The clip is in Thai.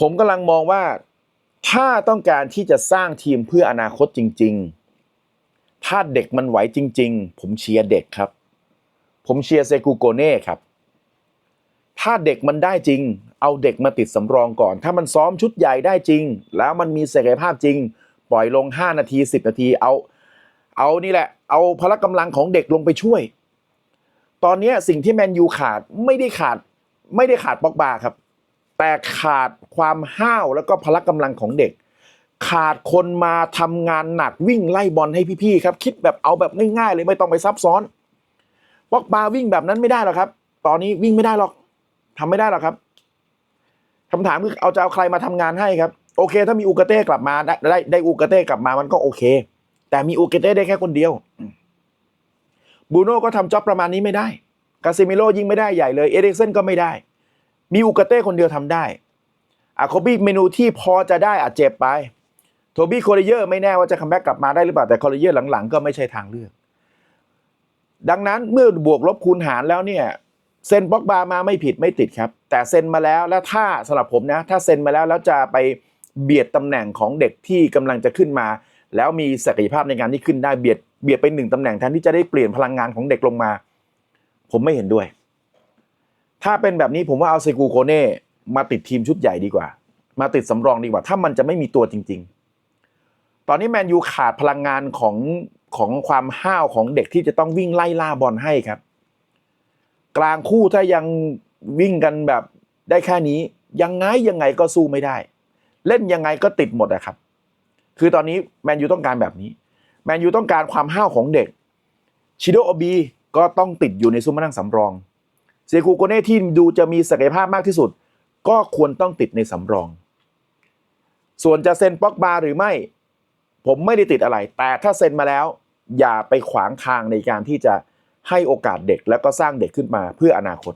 ผมกำลังมองว่าถ้าต้องการที่จะสร้างทีมเพื่ออนาคตจริง ๆ ถ้าเด็กมันไหวจริง ๆ ผมเชียร์เด็กครับ ผมเชียร์เซกูโกเน่ครับ ถ้าเด็กมันได้จริง เอาเด็กมาติดสำรองก่อน ถ้ามันซ้อมชุดใหญ่ได้จริง แล้วมันมีศักยภาพจริง ปล่อยลง 5 นาที 10 นาทีเอา เอานี่แหละ เอาพละกำลังของเด็กลงไปช่วย ตอนนี้สิ่งที่แมนยูขาดไม่ได้ขาด ไม่ได้ขาดป็อกบาครับ แต่ขาดความห้าวแล้วก็พละกำลังของเด็ก ขาดคนมาทำงานหนักวิ่งไล่บอลให้พี่ๆครับ คิดแบบเอาแบบง่ายๆเลยไม่ต้องไปซับซ้อนปอกบาวิ่งแบบนั้นไม่ได้หรอกครับ ตอนนี้วิ่งไม่ได้หรอกทำไม่ได้หรอกครับคำถามคือเอาจะเอาใครมาทำงานให้ครับ โอเค ถ้ามีอูกาเต้กลับมาได้ได้ได้อูกาเต้กลับมามันก็โอเค แต่มีอูกาเต้ได้แค่คนเดียวบูโน่ก็ทำจ็อบประมาณนี้ไม่ได้ กาซิมิโร่ยิงไม่ได้ใหญ่เลย เอริกเซนก็ไม่ได้ มีอูกาเต้คนเดียวทำได้อะโคบี้เมนูที่พอจะได้อาจเจ็บไป โทบี้โคลเยอร์ไม่แน่ว่าจะคัมแบ็กกลับมาได้หรือเปล่า แต่โคลเยอร์หลังๆ ก็ไม่ใช่ทางเลือก ดังนั้นเมื่อบวกลบคูณหารแล้วเนี่ยเซ็นบ็อกบามาไม่ผิดไม่ติดครับ แต่เซ็นมาแล้วแล้วถ้าสำหรับผมนะ ถ้าเซ็นมาแล้วแล้วจะไปเบียดตำแหน่งของเด็กที่กำลังจะขึ้นมา แล้วมีศักยภาพในการที่ขึ้นได้เบียดเบียดไปหนึ่งตำแหน่งแทนที่จะได้เปลี่ยนพลังงานของเด็กลงมา ผมไม่เห็นด้วย ถ้าเป็นแบบนี้ผมว่าเอาเซกูโคเน่มาติดทีมชุดใหญ่ดีกว่า มาติดสำรองดีกว่า ถ้ามันจะไม่มีตัวจริง ๆ ตอนนี้แมนยูขาดพลังงานของของความห้าวของเด็กที่จะต้องวิ่งไล่ล่าบอลให้ครับ กลางคู่ถ้ายังวิ่งกันแบบได้แค่นี้ยังไงยังไงก็สู้ไม่ได้ เล่นยังไงก็ติดหมดอะครับ คือตอนนี้แมนยูต้องการแบบนี้แมนยูต้องการความห้าวของเด็กชิโดโอบีก็ต้องติดอยู่ในซุ้มมานั่งสำรอง เซคูโกเน่ที่ดูจะมีศักยภาพมากที่สุด ก็ควรต้องติดในสำรอง ส่วนจะเซ็นป็อกบาหรือไม่ ผมไม่ได้ติดอะไร แต่ถ้าเซ็นมาแล้ว อย่าไปขวางทางในการที่จะให้โอกาสเด็กแล้วก็สร้างเด็กขึ้นมาเพื่ออนาคต